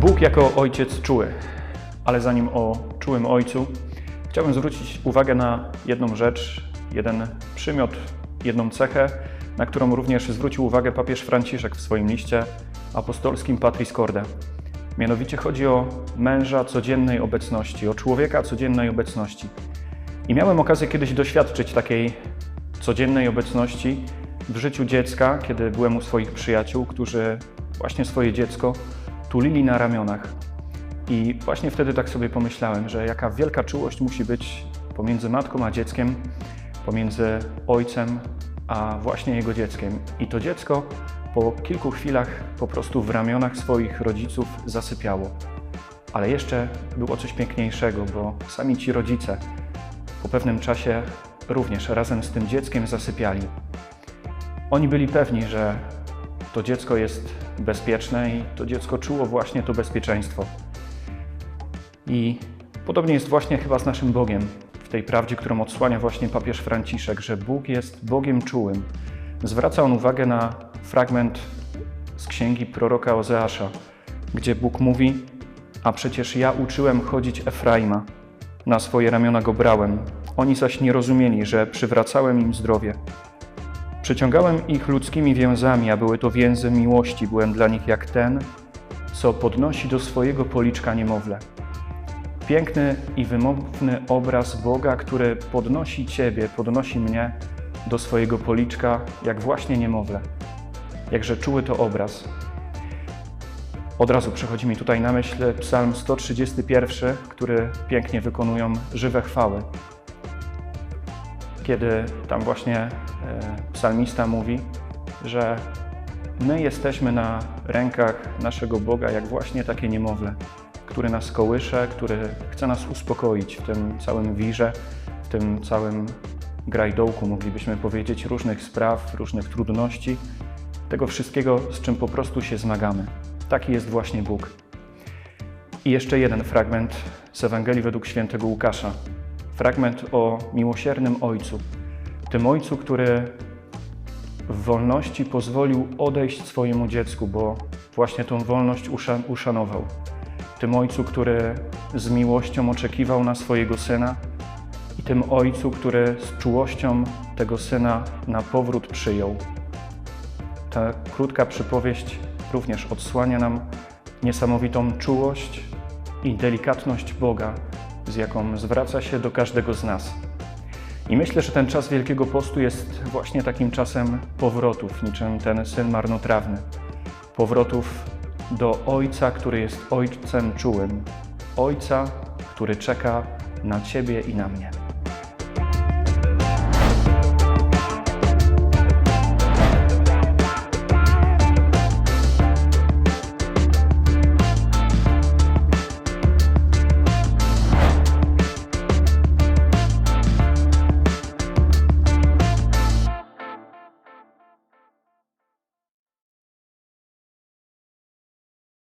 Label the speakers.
Speaker 1: Bóg jako ojciec czuły, ale zanim o czułym ojcu, chciałbym zwrócić uwagę na jedną rzecz, jeden przymiot, jedną cechę, na którą również zwrócił uwagę papież Franciszek w swoim liście apostolskim Patris Corde. Mianowicie chodzi o męża codziennej obecności, o człowieka codziennej obecności. I miałem okazję kiedyś doświadczyć takiej codziennej obecności w życiu dziecka, kiedy byłem u swoich przyjaciół, którzy właśnie swoje dziecko tulili na ramionach. I właśnie wtedy tak sobie pomyślałem, że jaka wielka czułość musi być pomiędzy matką a dzieckiem, pomiędzy ojcem a właśnie jego dzieckiem. I to dziecko po kilku chwilach po prostu w ramionach swoich rodziców zasypiało. Ale jeszcze było coś piękniejszego, bo sami ci rodzice po pewnym czasie również razem z tym dzieckiem zasypiali. Oni byli pewni, że to dziecko jest bezpieczne i to dziecko czuło właśnie to bezpieczeństwo. I podobnie jest właśnie chyba z naszym Bogiem, w tej prawdzie, którą odsłania właśnie papież Franciszek, że Bóg jest Bogiem czułym. Zwraca on uwagę na fragment z księgi proroka Ozeasza, gdzie Bóg mówi: A przecież ja uczyłem chodzić Efraima, na swoje ramiona go brałem, oni zaś nie rozumieli, że przywracałem im zdrowie. Przyciągałem ich ludzkimi więzami, a były to więzy miłości. Byłem dla nich jak ten, co podnosi do swojego policzka niemowlę. Piękny i wymowny obraz Boga, który podnosi Ciebie, podnosi mnie do swojego policzka, jak właśnie niemowlę. Jakże czuły to obraz. Od razu przychodzi mi tutaj na myśl Psalm 131, który pięknie wykonują żywe chwały. Kiedy tam właśnie e, psalmista mówi, że my jesteśmy na rękach naszego Boga, jak właśnie takie niemowlę, który nas kołysze, który chce nas uspokoić w tym całym wirze, w tym całym grajdołku, moglibyśmy powiedzieć, różnych spraw, różnych trudności, tego wszystkiego, z czym po prostu się zmagamy. Taki jest właśnie Bóg. I jeszcze jeden fragment z Ewangelii według świętego Łukasza. Fragment o miłosiernym Ojcu. Tym Ojcu, który w wolności pozwolił odejść swojemu dziecku, bo właśnie tą wolność uszan uszanował. Tym Ojcu, który z miłością oczekiwał na swojego Syna i tym Ojcu, który z czułością tego Syna na powrót przyjął. Ta krótka przypowieść również odsłania nam niesamowitą czułość i delikatność Boga, z jaką zwraca się do każdego z nas. I myślę, że ten czas Wielkiego Postu jest właśnie takim czasem powrotów, niczym ten syn marnotrawny. Powrotów do Ojca, który jest Ojcem czułym. Ojca, który czeka na Ciebie i na mnie.